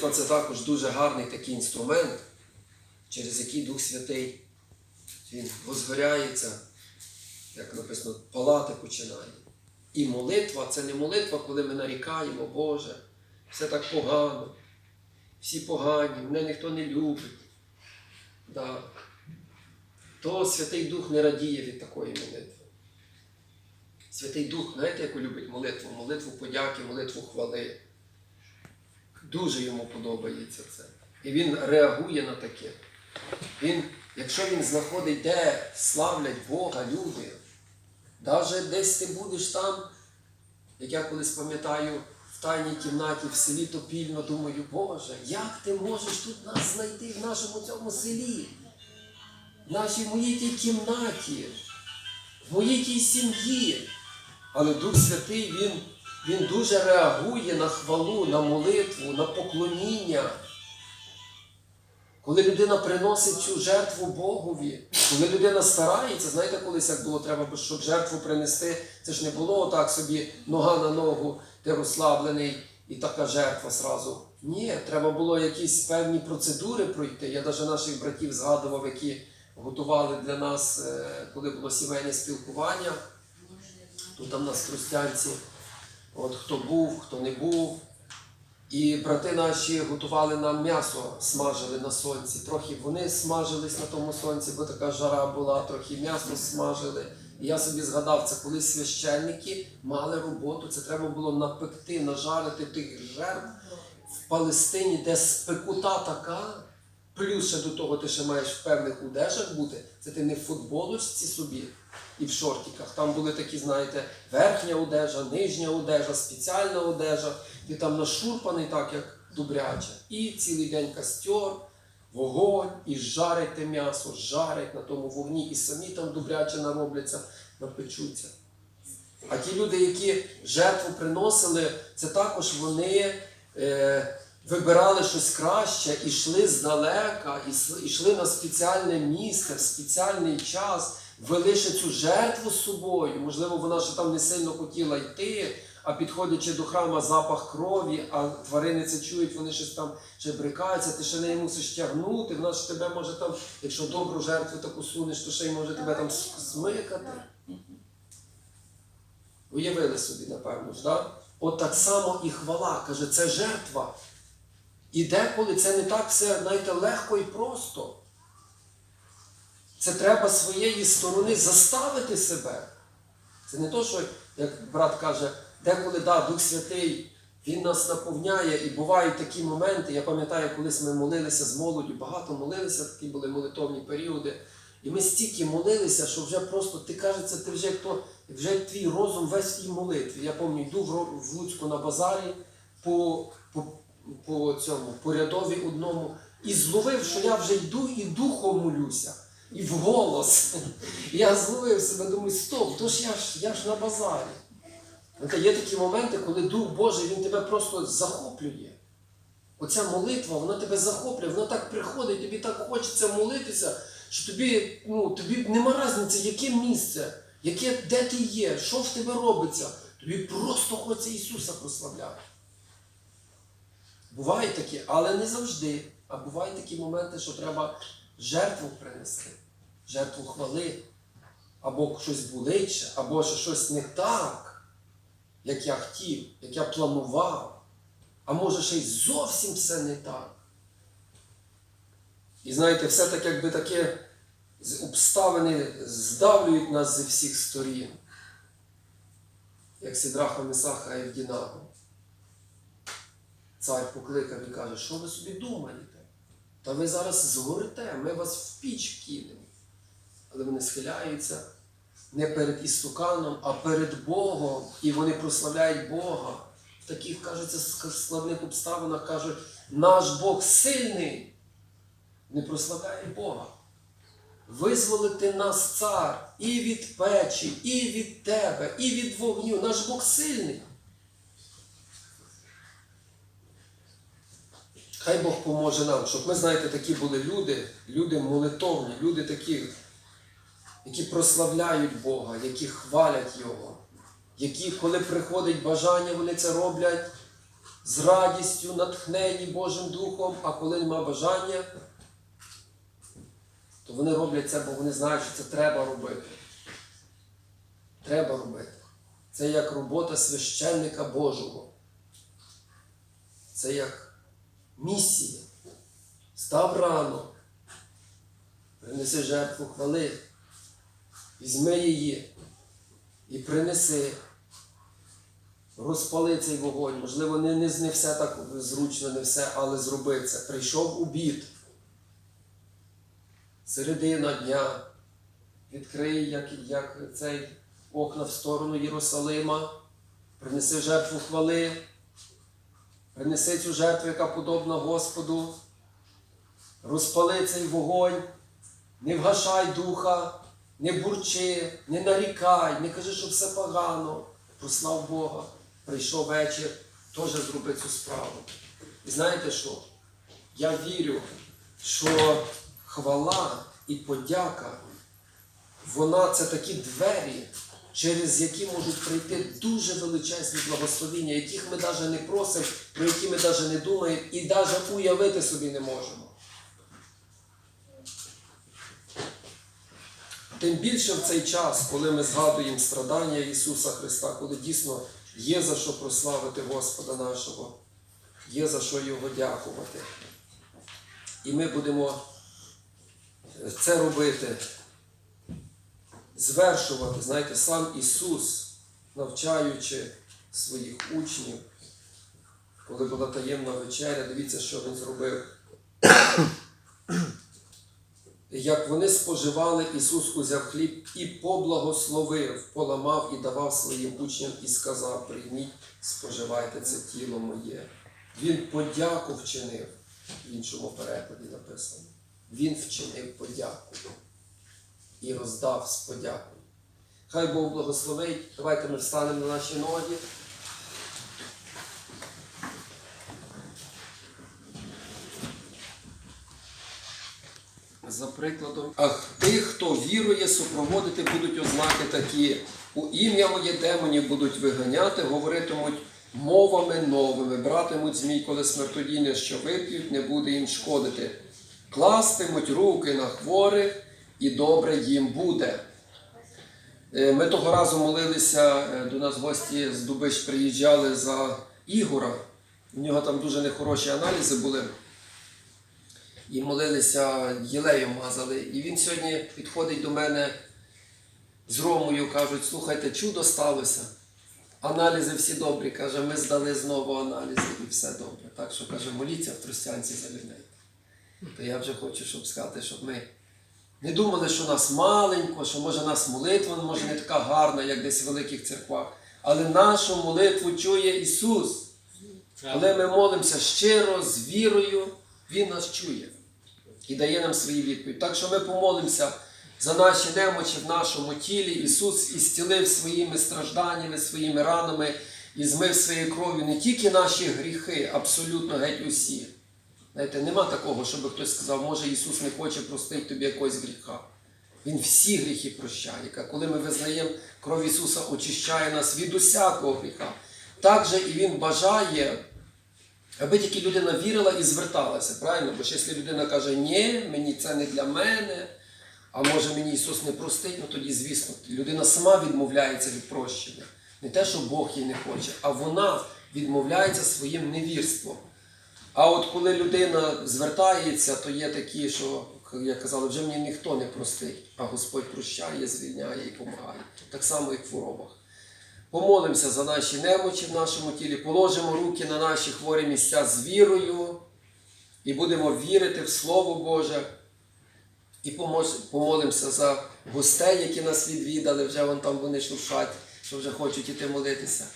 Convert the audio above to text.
молитва це також дуже гарний такий інструмент, через який Дух Святий він возгоряється, як написано, палати починає. І молитва це не молитва, коли ми нарікаємо, Боже, все так погано, всі погані, мене ніхто не любить. Да. То Святий Дух не радіє від такої молитви. Святий Дух, знаєте, яку любить молитву? Молитву подяки, молитву хвали. Дуже йому подобається це. І він реагує на таке. Він, якщо він знаходить, де славлять Бога люди, навіть десь ти будеш там, як я колись пам'ятаю, в тайній кімнаті в селі Топільно, думаю, Боже, як ти можеш тут нас знайти в нашому цьому селі, в нашій моїй тій кімнаті, в моїй тій сім'ї. Але Дух Святий, він, він дуже реагує на хвалу, на молитву, на поклоніння. Коли людина приносить цю жертву Богові, коли людина старається, знаєте, колись як було треба, щоб жертву принести, це ж не було отак собі нога на ногу, ти розслаблений і така жертва зразу. Ні, треба було якісь певні процедури пройти. Я навіть наших братів згадував, які готували для нас, е, коли було сімейне спілкування. Тут там на Трустянці, от хто був, хто не був. І брати наші готували нам м'ясо, смажили на сонці. Трохи вони смажились на тому сонці, бо така жара була, трохи м'ясо смажили. І я собі згадав, це коли священники мали роботу, це треба було напекти, нажарити тих жертв в Палестині, де спекута така. Плюс ще до того ти ще маєш в певних одежах бути. Це ти не в футболочці собі і в шортиках. Там були такі, знаєте, верхня одежа, нижня одежа, спеціальна одежа. Ти там нашурпаний так, як добряче. І цілий день костер, вогонь, і жарить те м'ясо, жарять на тому вогні, і самі там добряче наробляться, напечуться. А ті люди, які жертву приносили, це також вони е, вибирали щось краще, і йшли здалека, і йшли на спеціальне місце, в спеціальний час, вели ще цю жертву з собою. Можливо, вона ще там не сильно хотіла йти, а підходячи до храма запах крові, а тварини це чують, вони щось там ще брикаються, ти ще не мусиш тягнути, вона ж тебе може там, якщо добру жертву таку сунеш, то ще й може тебе там смикати. Уявили собі, напевно ж, да? От так само і хвала. Каже, це жертва. І деколи це не так все, знаєте, легко і просто. Це треба своєї сторони заставити себе. Це не то, що, як брат каже, деколи да, Дух Святий, Він нас наповняє, і бувають такі моменти. Я пам'ятаю, колись ми молилися з молоддю, багато молилися, такі були молитовні періоди. І ми стільки молилися, що вже просто ти кажеться, ти вже як то, вже твій розум весь в тій молитві. Я пам'ятаю, йду в Луцьку на базарі по, по, по цьому по рядові одному і зловив, що я вже йду і духом молюся, і вголос. Я зловив себе, думаю, стоп, то ж я ж я ж на базарі. Знаєте, Є такі моменти, коли Дух Божий він тебе просто захоплює. Оця молитва, вона тебе захоплює, вона так приходить, тобі так хочеться молитися, що тобі, ну, тобі нема різниці, яке місце, яке, де ти є, що в тебе робиться. Тобі просто хочеться Ісуса прославляти. Бувають такі, але не завжди. А бувають такі моменти, що треба жертву принести, жертву хвали, або щось болить, ще, або що щось не так, як я хотів, як я планував. А може ще й зовсім все не так. І знаєте, все так якби таке обставини здавлюють нас зі всіх сторін, як Сідраха Месаха і Евдінаго. Цар покликав і каже, що ви собі думаєте? Та ви зараз згорите, ми вас в піч кинемо. Але вони схиляються не перед істуканом, а перед Богом. І вони прославляють Бога. В таких, кажеться, складних обставинах кажуть, наш Бог сильний. Не прославляє Бога. Визволити нас цар і від печі, і від тебе, і від вогню. Наш Бог сильний. Хай Бог поможе нам, щоб ми, знаєте, такі були люди, люди молитовні, люди такі, які прославляють Бога, які хвалять Його, які, коли приходить бажання, вони це роблять з радістю, натхнені Божим Духом, а коли нема бажання, то вони роблять це, бо вони знають, що це треба робити. Треба робити. Це як робота священника Божого. Це як місія. Став рано, принеси жертву хвали, візьми її і принеси. Розпали цей вогонь. Можливо, не, не, не все так зручно, не все, але зроби це. Прийшов обід. Середина дня. Відкрий, як, як цей окна в сторону Єрусалима. Принеси жертву хвали. Принеси цю жертву, яка подобна Господу. Розпали цей вогонь. Не вгашай духа, не бурчи, не нарікай, не кажи, що все погано. Прослав Бога. Прийшов вечір, теж зроби цю справу. І знаєте що? Я вірю, що хвала і подяка, вона це такі двері, через які можуть прийти дуже величезні благословіння, яких ми навіть не просимо, про які ми навіть не думаємо і навіть уявити собі не можемо. Тим більше в цей час, коли ми згадуємо страдання Ісуса Христа, коли дійсно є за що прославити Господа нашого, є за що Його дякувати. І ми будемо це робити, звершувати, знаєте, сам Ісус, навчаючи своїх учнів, коли була таємна вечеря, дивіться, що Він зробив. Як вони споживали, Ісус узяв хліб і поблагословив, поламав і давав своїм учням і сказав: Прийміть, споживайте це тіло моє. Він подяку вчинив, в іншому перекладі написано. Він вчинив подяку і роздав з подякою. Хай Бог благословить. Давайте ми встанемо на наші ноги. За прикладом, а тих, хто вірує, супроводити будуть ознаки такі. У ім'я моє демонів будуть виганяти, говоритимуть мовами новими, братимуть змій, коли смертодійне, що вип'ють, не буде їм шкодити. Кластимуть руки на хворих, і добре їм буде. Е, Ми того разу молилися, е, до нас гості з Дубиш приїжджали за Ігора. У нього там дуже нехороші аналізи були і молилися, єлеєм мазали. І він сьогодні підходить до мене з Ромою, кажуть, слухайте, чудо сталося. Аналізи всі добрі. Каже, ми здали знову аналізи і все добре. Так що каже, моліться в тростянці за людей. То я вже хочу, щоб сказати, щоб ми не думали, що нас маленько, що може нас молитва може не така гарна, як десь в великих церквах. Але нашу молитву чує Ісус. Коли ми молимося щиро, з вірою, Він нас чує і дає нам свої відповіді. Так що ми помолимося за наші немочі в нашому тілі. Ісус ісцілив своїми стражданнями, своїми ранами і змив своєю кров'ю не тільки наші гріхи, абсолютно геть усі. Знаєте, нема такого, щоб хтось сказав, може Ісус не хоче простити тобі якогось гріха. Він всі гріхи прощає. Коли ми визнаємо, кров Ісуса очищає нас від усякого гріха. Так же і Він бажає, аби тільки людина вірила і зверталася, правильно? Бо якщо людина каже, ні, мені це не для мене, а може мені Ісус не простить, ну тоді, звісно, людина сама відмовляється від прощення. Не те, що Бог їй не хоче, а вона відмовляється своїм невірством. А от коли людина звертається, то є такі, що, як казали, вже мені ніхто не простить, а Господь прощає, звільняє і допомагає. Так само, як в хворобах. Помолимося за наші немочі в нашому тілі, положимо руки на наші хворі місця з вірою і будемо вірити в Слово Боже. І помолимося за гостей, які нас відвідали, вже вон там вони шуршать, що вже хочуть іти молитися.